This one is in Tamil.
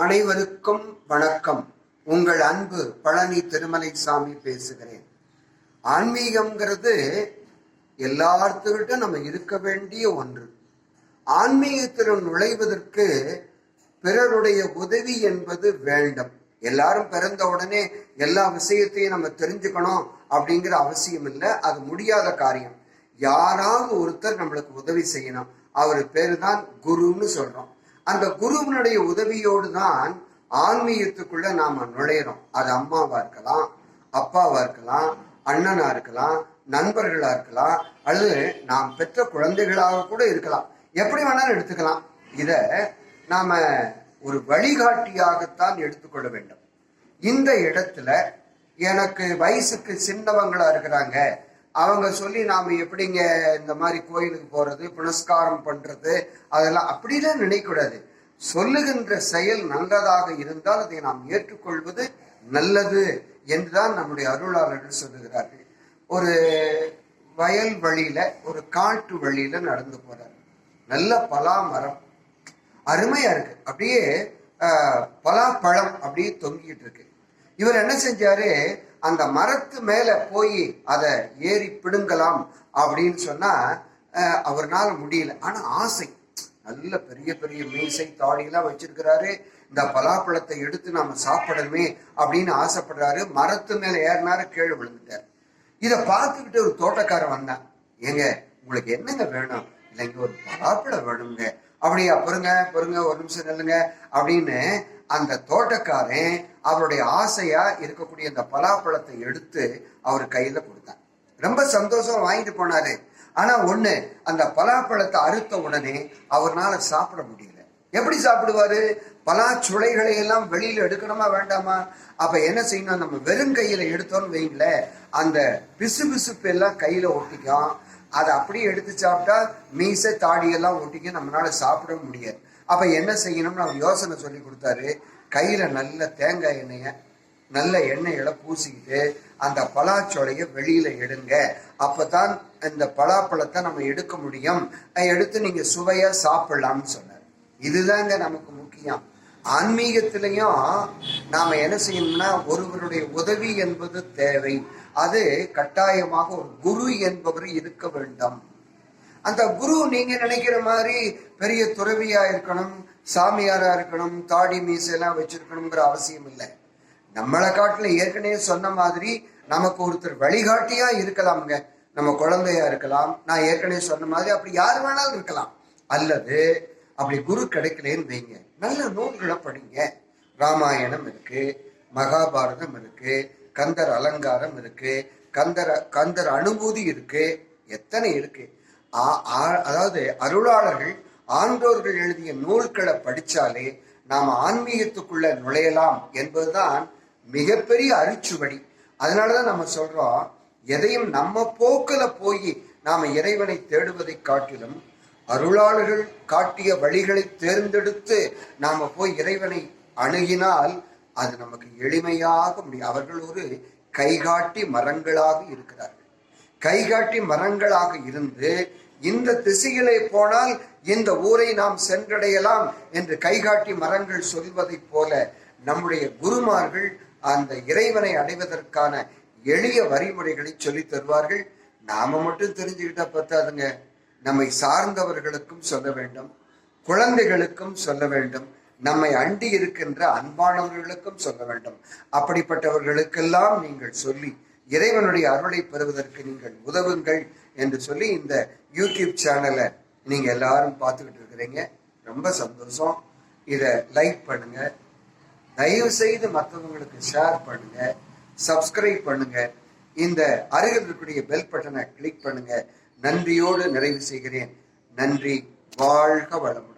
அனைவருக்கும் வணக்கம். உங்கள் அன்பு பழனி திருமலை சாமி பேசுகிறேன். ஆன்மீகம்ங்கிறது எல்லாத்துக்கிட்ட நம்ம இருக்க வேண்டிய ஒன்று. ஆன்மீகத்தில் நுழைவதற்கு பிறருடைய உதவி என்பது வேண்டும். எல்லாரும் பிறந்த உடனே எல்லா விஷயத்தையும் நம்ம தெரிஞ்சுக்கணும் அப்படிங்கிற அவசியம் இல்லை. அது முடியாத காரியம். யாராவது ஒருத்தர் நம்மளுக்கு உதவி செய்யணும். அவர் பேரு தான் குருன்னு சொல்றோம். அந்த குருவினுடைய உதவியோடு தான் ஆன்மீகத்துக்குள்ள நாம நுழையிறோம். அது அம்மாவா இருக்கலாம் அப்பாவா இருக்கலாம் அண்ணனா இருக்கலாம் நண்பர்களா இருக்கலாம் அல்லது நாம் பெற்ற குழந்தைகளாக கூட இருக்கலாம். எப்படி வேணாலும் எடுத்துக்கலாம். இத நாம ஒரு வழிகாட்டியாகத்தான் எடுத்துக்கொள்ள வேண்டும். இந்த இடத்துல எனக்கு வயசுக்கு சின்னவங்களா இருக்கிறாங்க. அவங்க சொல்லி நாம எப்படிங்க இந்த மாதிரி கோயிலுக்கு போறது புனஸ்காரம் பண்றது அதெல்லாம் அப்படிலாம் நினைக்கூடாது சொல்லுகின்ற செயல் நல்லதாக இருந்தால் அதை நாம் ஏற்றுக்கொள்வது நல்லது என்றுதான் நம்முடைய அருளாளர்கள் சொல்லுகிறார்கள். ஒரு வயல் வழியில ஒரு காட்டு வழியில நடந்து போறார். நல்ல பலா மரம் அருமையா இருக்கு. அப்படியே பலாப்பழம் அப்படியே தொங்கிட்டு இருக்கு. இவர் என்ன செஞ்சாரு? அந்த மரத்து மேல போய் அதை ஏறி பிடுங்கலாம் அப்படின்னு சொன்னா அவர்னால முடியல. ஆனா ஆசை. நல்ல பெரிய பெரிய மீசை தாடியெல்லாம் வச்சிருக்கிறாரு. இந்த பலாப்பழத்தை எடுத்து நாம சாப்பிடணுமே அப்படின்னு ஆசைப்படுறாரு. மரத்து மேல ஏறினாரு கீழே விழுந்துட்டார். இதை பார்த்துக்கிட்டு ஒரு தோட்டக்காரன் வந்தான். ஏங்க உங்களுக்கு என்னங்க வேணும்? இல்லைங்க ஒரு பலாப்பழம் வேணுங்க. அப்படியா பொறுங்க பொறுங்க ஒரு நிமிஷம் நில்லுங்க அப்படின்னு அந்த தோட்டக்காரன் அவருடைய ஆசையா இருக்கக்கூடிய அந்த பலாப்பழத்தை எடுத்து அவர் கையில கொடுத்தான். ரொம்ப சந்தோஷம் வாங்கிட்டு போனாரு. ஆனா ஒண்ணு அந்த பலாப்பழத்தை அறுத்த உடனே அவர்னால சாப்பிட முடியல. எப்படி சாப்பிடுவாரு? பலா சுளைகளை எல்லாம் வெளியில எடுக்கணுமா வேண்டாமா? அப்ப என்ன செய்யணும்? நம்ம வெறும் கையில எடுத்தோம்னு வைங்களேன் அந்த பிசு பிசுப்பு எல்லாம் கையில ஒட்டிக்கும். அதை அப்படியே எடுத்து சாப்பிட்டா மீச தாடியெல்லாம் ஒட்டிக்க நம்மளால சாப்பிட முடியாது. அப்ப என்ன செய்யணும்னு அவர் யோசனை சொல்லி கொடுத்தாரு. கையில நல்ல தேங்காய் எண்ணெய நல்ல எண்ணெயில பூசிக்கிட்டு அந்த பலாச்சோலையை வெளியில எடுங்க. அப்பதான் இந்த பலாப்பழத்தை நம்ம எடுக்க முடியும். எடுத்து நீங்க சுவையா சாப்பிடலாம்னு சொன்னார். இதுதாங்க நமக்கு முக்கியம். ஆன்மீகத்திலையும் நாம என்ன செய்யணும்னா ஒருவருடைய உதவி என்பது தேவை. அது கட்டாயமாக ஒரு குரு என்பவர் இருக்க வேண்டும். அந்த குரு நீங்க நினைக்கிற மாதிரி பெரிய துறவியா இருக்கணும் சாமியாரா இருக்கணும் தாடி மீசையெல்லாம் வச்சிருக்கணுங்கிற அவசியம் இல்லை. நம்மளை காட்டுல ஏற்கனவே சொன்ன மாதிரி நமக்கு ஒருத்தர் வழிகாட்டியா இருக்கலாம்ங்க. நம்ம குழந்தையா இருக்கலாம். நான் ஏற்கனவே சொன்ன மாதிரி அப்படி யார் வேணாலும் இருக்கலாம். அல்லது அப்படி குரு கிடைக்கலன்னு வைங்க. நல்ல நூல்களை படிங்க. ராமாயணம் இருக்கு மகாபாரதம் இருக்கு கந்தர் அலங்காரம் இருக்கு கந்தர் கந்தர் அனுபூதி இருக்கு எத்தனை இருக்கு. அதாவது அருளாளர்கள் ஆன்றோர்கள் எழுதிய நூல்களை படித்தாலே நாம் ஆன்மீகத்துக்குள்ள நுழையலாம் என்பதுதான் மிகப்பெரிய அரிச்சுவடி. அதனாலதான் நம்ம சொல்றோம் எதையும் நம்ம போக்கில் போய் நாம் இறைவனை தேடுவதை காட்டிலும் அருளாளர்கள் காட்டிய வழிகளை தேர்ந்தெடுத்து நாம் போய் இறைவனை அணுகினால் அது நமக்கு எளிமையாக முடியும். அவர்கள் ஒரு கைகாட்டி மரங்களாக இருக்கிறார்கள். கைகாட்டி மரங்களாக இருந்து இந்த திசையிலே போனால் இந்த ஊரை நாம் சென்றடையலாம் என்று கைகாட்டி மரங்கள் சொல்வதைப் போல நம்முடைய குருமார்கள் அந்த இறைவனை அடைவதற்கான எளிய வழிமுறைகளை சொல்லி தருவார்கள். நாம மட்டும் தெரிஞ்சுக்கிட்டா பத்தாதுங்க. நம்மை சார்ந்தவர்களுக்கும் சொல்ல வேண்டும். குழந்தைகளுக்கும் சொல்ல வேண்டும். நம்மை அண்டி இருக்கின்ற அன்பானவர்களுக்கும் சொல்ல வேண்டும். அப்படிப்பட்டவர்களுக்கெல்லாம் நீங்கள் சொல்லி இறைவனுடைய அருளை பெறுவதற்கு நீங்கள் உதவுங்கள் என்று சொல்லி இந்த யூடியூப் சேனலை நீங்க எல்லாரும் பார்த்துக்கிட்டு இருக்கிறீங்க. ரொம்ப சந்தோஷம். இதை லைக் பண்ணுங்க. தயவு செய்து மற்றவங்களுக்கு ஷேர் பண்ணுங்க. சப்ஸ்கிரைப் பண்ணுங்க. இந்த அருகில் இருக்கக்கூடிய பெல் பட்டனை கிளிக் பண்ணுங்க. நன்றியோடு நிறைவு செய்கிறேன். நன்றி. வாழ்க வளம்